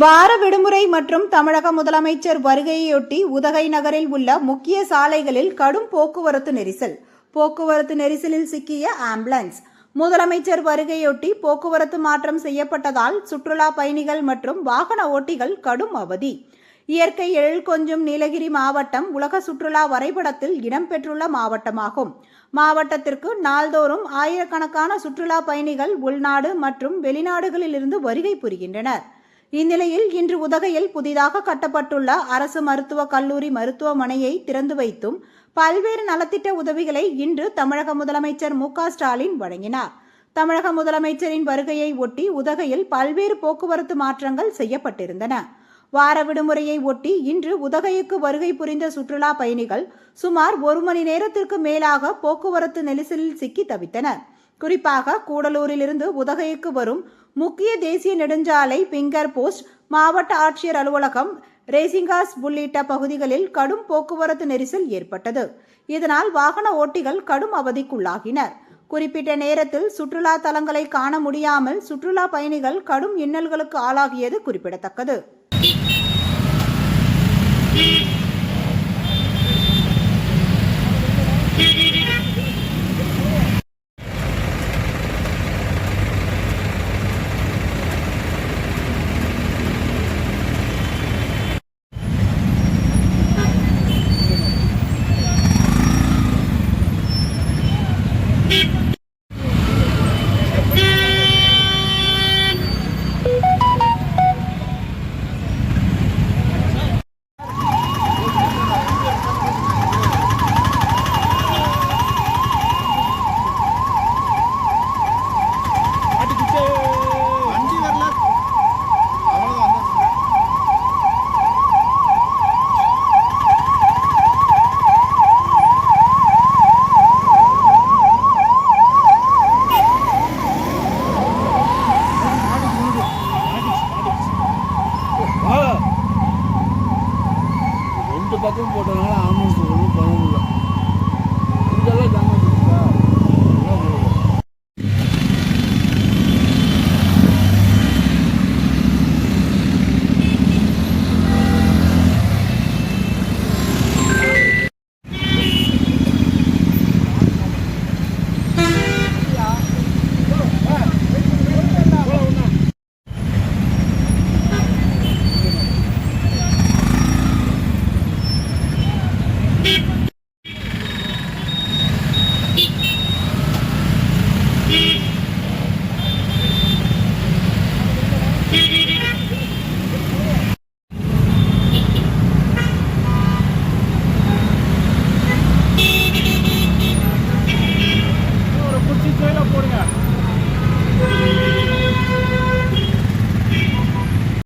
வார விடுமுறை மற்றும் தமிழக முதலமைச்சர் வருகையொட்டி உதகை நகரில் உள்ள முக்கிய சாலைகளில் கடும் போக்குவரத்து நெரிசல். போக்குவரத்து நெரிசலில் சிக்கிய ஆம்புலன்ஸ். முதலமைச்சர் வருகையொட்டி போக்குவரத்து மாற்றம் செய்யப்பட்டதால் சுற்றுலா பயணிகள் மற்றும் வாகன ஓட்டிகள் கடும் அவதி. இயற்கை எழில் கொஞ்சும் நீலகிரி மாவட்டம் உலக சுற்றுலா வரைபடத்தில் இடம்பெற்றுள்ள மாவட்டமாகும். மாவட்டத்திற்கு நாள்தோறும் ஆயிரக்கணக்கான சுற்றுலா பயணிகள் உள்நாடு மற்றும் வெளிநாடுகளிலிருந்து வருகை புரிகின்றனர். இந்நிலையில் இன்று உதகையில் புதிதாக கட்டப்பட்டுள்ள அரசு மருத்துவக் கல்லூரி மருத்துவமனையை திறந்து வைத்தும் பல்வேறு நலத்திட்ட உதவிகளை இன்று தமிழக முதலமைச்சர் மு ஸ்டாலின் வழங்கினார். தமிழக முதலமைச்சரின் வருகையை ஒட்டி உதகையில் பல்வேறு போக்குவரத்து மாற்றங்கள் செய்யப்பட்டிருந்தன. வார விடுமுறையை ஒட்டி இன்று உதகைக்கு வருகை புரிந்த சுற்றுலா பயணிகள் சுமார் ஒரு மணி நேரத்திற்கு மேலாக போக்குவரத்து நெரிசலில் சிக்கி தவித்தனர். குறிப்பாக கூடலூரிலிருந்து உதகைக்கு வரும் முக்கிய தேசிய நெடுஞ்சாலை பிங்கர் போஸ்ட் மாவட்ட ஆட்சியர் அலுவலகம் ரேசிங்காஸ் உள்ளிட்ட பகுதிகளில் கடும் போக்குவரத்து நெரிசல் ஏற்பட்டது. இதனால் வாகன ஓட்டிகள் கடும் அவதிக்குள்ளாகினர். குறிப்பிட்ட நேரத்தில் சுற்றுலா தலங்களை காண முடியாமல் சுற்றுலா பயணிகள் கடும் இன்னல்களுக்கு ஆளாகியது குறிப்பிடத்தக்கது. Beep. பக்கமும் பக்கம் போட்டதுனால ஆம்புலன்ஸ் Beep.